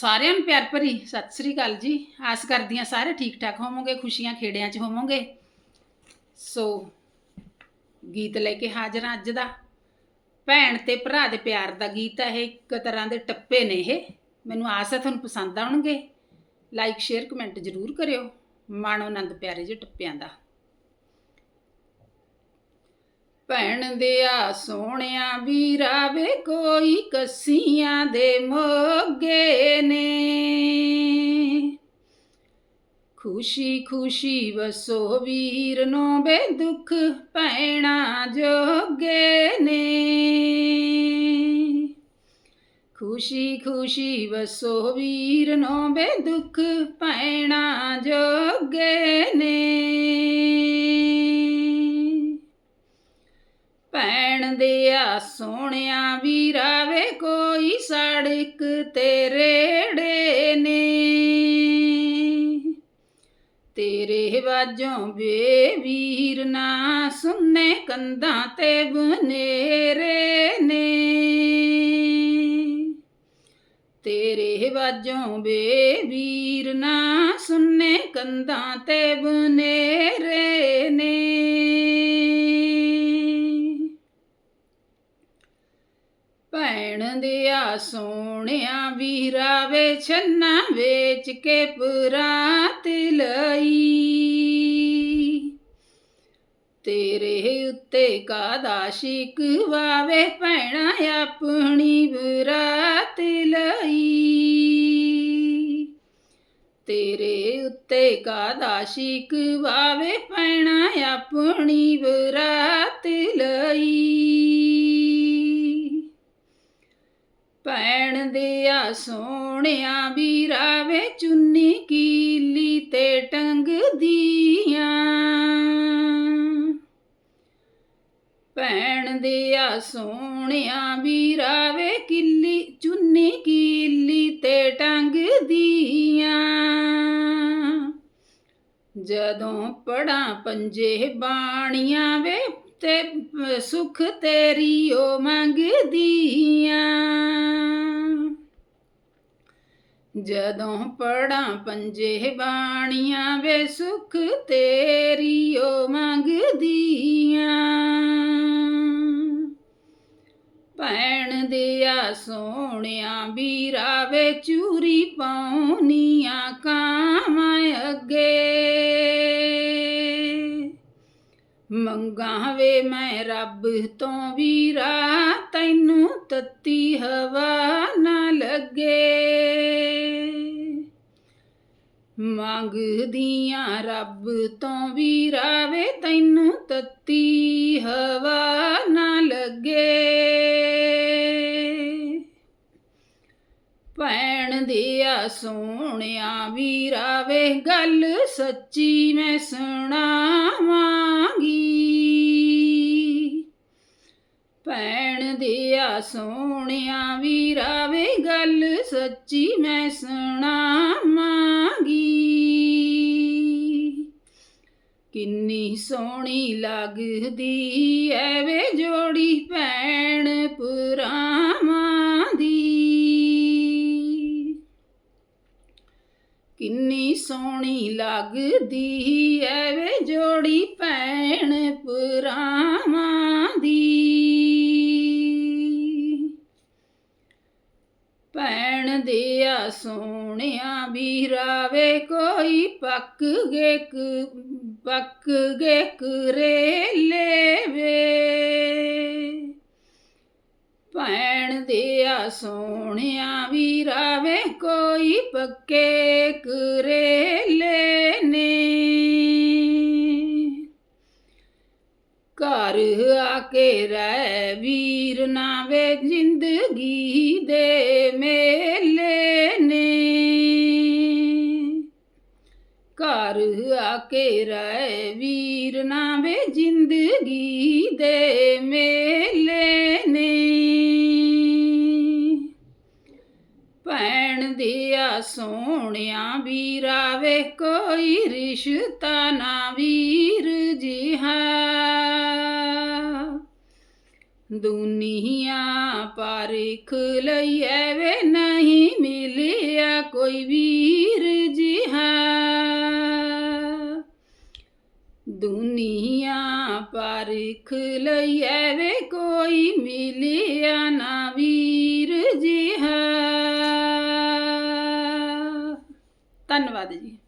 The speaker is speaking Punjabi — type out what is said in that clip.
ਸਾਰਿਆਂ ਨੂੰ ਪਿਆਰ ਭਰੀ ਸਤਿ ਸ੍ਰੀ ਅਕਾਲ ਜੀ। ਆਸ ਕਰਦੀ ਹਾਂ ਸਾਰੇ ਠੀਕ ਠਾਕ ਹੋਵੋਗੇ, ਖੁਸ਼ੀਆਂ ਖੇੜਿਆਂ 'ਚ ਹੋਵੋਗੇ। ਸੋ, ਗੀਤ ਲੈ ਕੇ ਹਾਜ਼ਰ ਹਾਂ ਅੱਜ ਦਾ। ਭੈਣ ਤੇ ਭਰਾ ਦੇ ਪਿਆਰ ਦਾ ਗੀਤ ਹੈ ਇਹ, ਇੱਕ ਤਰ੍ਹਾਂ ਦੇ ਟੱਪੇ ਨੇ ਇਹ। ਮੈਨੂੰ ਆਸ ਹੈ ਤੁਹਾਨੂੰ ਪਸੰਦ ਆਉਣਗੇ। ਲਾਈਕ, ਸ਼ੇਅਰ, ਕਮੈਂਟ ਜ਼ਰੂਰ ਕਰਿਓ। ਮਾਣੋ, ਆਨੰਦ, ਪਿਆਰੇ ਜਿਹੇ ਟੱਪਿਆਂ ਦਾ। ਭੈਣ ਦੇ ਆ ਸੋਹਣਿਆ ਵੀਰਾ ਵੇ ਕੋਈ ਕੱਸੀਆਂ ਦੇ ਮੋਗੇ। ਖੁਸ਼ੀ ਖੁਸ਼ੀ ਵਸੋ ਵੀਰ ਨੂੰ ਬੇ ਦੁੱਖ ਪੈਣਾ ਜੋਗੇ ਨੇ। ਖੁਸ਼ੀ ਖੁਸ਼ੀ ਵਸੋ ਵੀਰ ਨੂੰ ਬੇ ਦੁੱਖ ਪੈਣਾ ਜੋਗੇ ਨੇ। ਭੈਣ ਦੇ ਆ ਸੋਹਣਿਆ ਵੀਰਾ ਵੇ ਕੋਈ ਸੜਕ ਤੇਰੇ ਰੇੜੇ ਨੇ। ਤੇਰੇ ਵਾਜੋਂ ਵੇ ਵੀਰ ਨਾ ਸੁੰਨੇ ਕੰਧਾਂ ਤੇ ਬਨੇਰੇ ਨੇ। ਤੇਰੇ ਵਾਜੋਂ ਵੇ ਵੀਰ ਨਾ ਸੁੰਨੇ ਕੰਧਾਂ ਤੇ ਬਨੇਰੇ ਭੈਣ ਦੇ ਆ ਸੋਹਣਿਆ ਵੀਰਾ ਵੇ, ਛੰਨਾ ਵੇਚ ਕੇ ਪੁਰਾਤ ਲਈ। ਤੇਰੇ ਉੱਤੇ ਕਾਦਾ ਸ਼ਿਕਵਾਵੇ ਭੈਣਾ ਆਪਣੀ ਬਰਾਤ ਲਈ। ਤੇਰੇ ਉੱਤੇ ਕਾਦਾ ਸ਼ਿਕਵਾਵੇ ਭੈਣਾ ਆਪਣੀ ਬਰਾਤ ਲਈ। ਭੈਣ ਦਿਆ ਆ ਸੋਹਣਿਆ ਵੀਰਾ ਵੇ ਚੁੰਨੀ ਕੀਲੀ ਤੇ ਟੰਗਦੀਆਂ। ਭੈਣ ਦਿਆ ਆ ਸੋਹਣਿਆ ਵੀਰਾ ਵੇ ਕਿੱਲੀ, ਚੁੰਨੀ ਕੀਲੀ ਤੇ ਟੰਗਦੀਆਂ। ਜਦੋਂ ਪੜਾਂ ਪੰਜੇ ਬਾਣੀਆਂ ਵੇ ਤੇ ਸੁਖ ਤੇਰੀ ਓ ਮੰਗਦੀਆਂ। ਜਦੋਂ ਪੜਾਂ ਪੰਜੇ ਬਾਣੀਆਂ ਵੇ ਸੁਖ ਤੇਰੀ ਓ ਮੰਗਦੀਆਂ। ਭੈਣ ਦਿਆ ਆ ਸੋਹਣਿਆ ਵੀਰਾ ਵੇ ਚੂਰੀ ਪਾਉਨੀਆਂ ਕਾਵਾਂ ਅੱਗੇ। ਮੰਗਾਂ ਵੇ ਮੈਂ ਰੱਬ ਤੋਂ ਵੀਰਾ, ਤੈਨੂੰ ਤੱਤੀ ਹਵਾ ਨਾ ਲੱਗੇ। ਮੰਗਦੀਆਂ ਰੱਬ ਤੋਂ ਵੀਰਾ ਵੇ, ਤੈਨੂੰ ਤੱਤੀ ਹਵਾ ਨਾ ਲੱਗੇ। ਭੈਣ ਦਿਆ ਆ ਸੋਹਣਿਆ ਵੀਰਾ ਵੇ, ਗੱਲ ਸੱਚੀ ਮੈਂ ਸੁਣਾਵਾਂ। ਭੈਣ ਦੇ ਆ ਸੋਹਣਿਆ ਵੀਰਾ ਵੇ ਗੱਲ ਸੱਚੀ ਮੈਂ ਸੁਣਾ ਸੁਣਾਵਾਂਗੀ। ਕਿੰਨੀ ਸੋਹਣੀ ਲੱਗਦੀ ਐ ਵੇ ਜੋੜੀ ਭੈਣ ਪੁਰਾਵਾਂ ਦੀ। ਕਿੰਨੀ ਸੋਹਣੀ ਲੱਗਦੀ ਐ ਵੇ ਜੋੜੀ ਭੈਣ ਪੁਰਾਵਾਂ ਦੀ। ਭੈਣ ਦਿਆ ਆ ਸੋਹਣਿਆ ਵੀਰਾ ਕੋਈ ਪੱਕ ਗੇ ਪੱਕ ਗੇ ਕਰੇਲੇ ਵੇ ਭੈਣ ਦੇ ਸੋਹਣਿਆ ਵੀਰਾ ਕੋਈ ਪੱਕੇ ਕਰੇਲੇ ਕੇ ਰਹਿ ਵੀਰ ਨਾ ਵੇ ਜ਼ਿੰਦਗੀ ਦੇ ਮੇਲੇ ਨੇ। ਘਰ ਆ ਕੇ ਰਹਿ ਵੀਰ ਨਾ ਵੇ ਜ਼ਿੰਦਗੀ ਦੇ ਮੇਲੇ ਨੇ। ਭੈਣ ਦਿਆ ਆ ਸੋਹਣਿਆ ਵੀਰਾ ਵੇ ਕੋਈ ਰਿਸ਼ਤਾ ਨਾ ਵੀਰ ਜਿਹਾ। ਦੁਨੀਆ ਪਰਖ ਲਈਐ ਵੇ ਨਹੀਂ ਮਿਲਿਆ ਕੋਈ ਵੀਰ ਜਿਹਾ ਦੁਨੀਆ ਪਰਖ ਲਈਐ ਵੇ ਕੋਈ ਮਿਲਿਆ ਨਾ ਵੀਰ ਜਿਹਾ ਧੰਨਵਾਦ ਜੀ